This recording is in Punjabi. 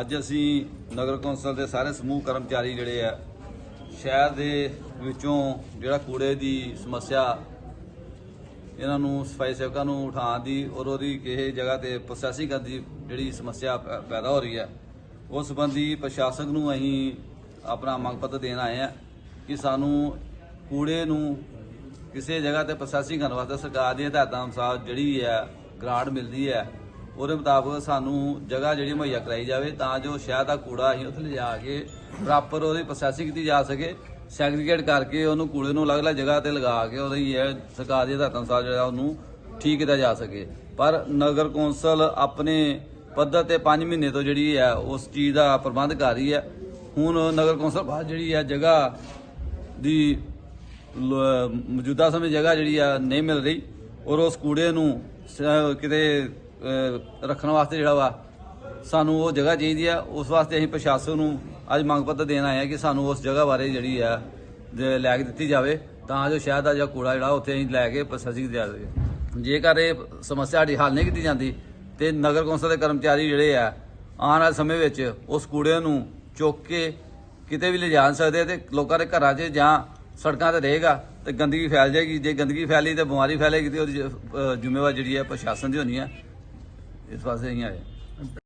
ਅੱਜ ਅਸੀਂ ਨਗਰ ਕੌਂਸਲ ਦੇ ਸਾਰੇ ਸਮੂਹ ਕਰਮਚਾਰੀ ਜਿਹੜੇ ਆ, ਸ਼ਹਿਰ ਦੇ ਵਿੱਚੋਂ ਜਿਹੜਾ ਕੂੜੇ ਦੀ ਸਮੱਸਿਆ ਇਹਨਾਂ ਨੂੰ ਸਫ਼ਾਈ ਸੇਵਕਾਂ ਨੂੰ ਉਠਾਉਣ ਦੀ ਔਰ ਉਹਦੀ ਕਿਸੇ ਜਗ੍ਹਾ ਤੇ ਪ੍ਰੋਸੈਸਿੰਗ ਕਰਨ ਦੀ ਜਿਹੜੀ ਸਮੱਸਿਆ ਪੈ- ਪੈਦਾ ਹੋ ਰਹੀ ਹੈ ਉਸ ਸੰਬੰਧੀ ਪ੍ਰਸ਼ਾਸਕ ਨੂੰ ਅਸੀਂ ਆਪਣਾ ਮੰਗ ਪੱਤਰ ਦੇਣ ਆਏ ਆ ਕਿ ਸਾਨੂੰ ਕੂੜੇ ਨੂੰ ਕਿਸੇ ਜਗ੍ਹਾ ਤੇ ਪ੍ਰੋਸੈਸਿੰਗ ਕਰਨ ਵਾਸਤੇ ਸਰਕਾਰ ਦੀਆਂ ਹਦਾਇਤਾਂ ਅਨੁਸਾਰ ਜਿਹੜੀ ਹੈ ਗ੍ਰਾਂਟ ਮਿਲਦੀ ਹੈ ਉਹਦੇ ਮੁਤਾਬਕ ਸਾਨੂੰ ਜਗ੍ਹਾ ਜਿਹੜੀ ਮੁਹੱਈਆ ਕਰਾਈ ਜਾਵੇ ਤਾਂ ਜੋ ਸ਼ਹਿਰ ਦਾ ਕੂੜਾ ਅਸੀਂ ਉੱਥੇ ਲਿਜਾ ਕੇ ਪ੍ਰੋਪਰ ਉਹਦੀ ਪ੍ਰੋਸੈਸਿੰਗ ਕੀਤੀ ਜਾ ਸਕੇ ਸੈਗਰੀਗੇਟ ਕਰਕੇ ਉਹਨੂੰ ਕੂੜੇ ਨੂੰ ਅਲੱਗ-ਅਲੱਗ ਜਗ੍ਹਾ ਤੇ ਲਗਾ ਕੇ ਉਹਦੀ ਇਹ ਸਰਕਾਰ ਦੀ ਹਦਾਇਤਾਂ ਅਨੁਸਾਰ ਜਿਹੜਾ ਉਹਨੂੰ ਠੀਕ ਕੀਤਾ ਜਾ ਸਕੇ। ਪਰ ਨਗਰ ਕੌਂਸਲ ਆਪਣੇ ਪੱਧਰ ਤੇ 5 ਮਹੀਨੇ ਤੋਂ ਜਿਹੜੀ ਹੈ, ਉਸ ਚੀਜ਼ ਦਾ ਪ੍ਰਬੰਧ ਕਰ ਰਹੀ ਹੈ। ਹੁਣ ਨਗਰ ਕੌਂਸਲ ਬਾਅਦ ਜਿਹੜੀ ਹੈ, ਜਗ੍ਹਾ ਦੀ ਮੌਜੂਦਾ ਸਮੇਂ ਜਗ੍ਹਾ ਜਿਹੜੀ ਆ ਨਹੀਂ ਮਿਲ ਰਹੀ ਔਰ ਉਸ ਕੂੜੇ ਨੂੰ ਕਿਤੇ ਰੱਖਣ ਵਾਸਤੇ ਜਿਹੜਾ ਵਾ, ਸਾਨੂੰ ਉਹ ਜਗ੍ਹਾ ਚਾਹੀਦੀ ਆ। ਉਸ ਵਾਸਤੇ ਅਸੀਂ ਪ੍ਰਸ਼ਾਸਨ ਨੂੰ ਅੱਜ ਮੰਗ ਪੱਤਰ ਦੇਣ ਆਏ ਆ ਕਿ ਸਾਨੂੰ ਉਸ ਜਗ੍ਹਾ ਬਾਰੇ ਜਿਹੜੀ ਆ, ਦੇ ਲੈ ਕੇ ਦਿੱਤੀ ਜਾਵੇ। ਤਾਂ ਜੋ ਸ਼ਹਿਰ ਦਾ ਜਿਹੜਾ ਕੂੜਾ ਜਿਹੜਾ, ਉੱਥੇ ਅਸੀਂ ਲੈ ਕੇ ਪ੍ਰੋਸੈਸਿੰਗ ਦਿਆ ਸਕੇ ਜੇਕਰ ਇਹ ਸਮੱਸਿਆ ਸਾਡੀ ਹੱਲ ਨਹੀਂ ਕੀਤੀ ਜਾਂਦੀ, ਤੇ ਨਗਰ ਕੌਂਸਲ ਦੇ ਕਰਮਚਾਰੀ ਜਿਹੜੇ ਆ, ਆਉਣ ਵਾਲੇ ਸਮੇਂ ਵਿੱਚ ਉਸ ਕੂੜੇ ਨੂੰ ਚੁੱਕ ਕੇ ਕਿਤੇ ਵੀ ਲਿਜਾ ਨਹੀਂ ਸਕਦੇ ਤੇ ਲੋਕਾਂ ਦੇ ਘਰਾਂ 'ਚ ਜਾਂ ਸੜਕਾਂ ਤੇ ਰਹੇਗਾ, ਤੇ ਗੰਦਗੀ ਫੈਲ ਜਾਏਗੀ। ਜੇ ਗੰਦਗੀ ਫੈਲੀ ਤੇ ਬਿਮਾਰੀ ਫੈਲੇਗੀ ਤੇ ਉਹਦੀ ਜ- ਜ਼ਿੰਮੇਵਾਰੀ ਜਿਹੜੀ ਹੈ ਪ੍ਰਸ਼ਾਸਨ ਦੀ ਹੋਣੀ ਹੈ eles fazem é,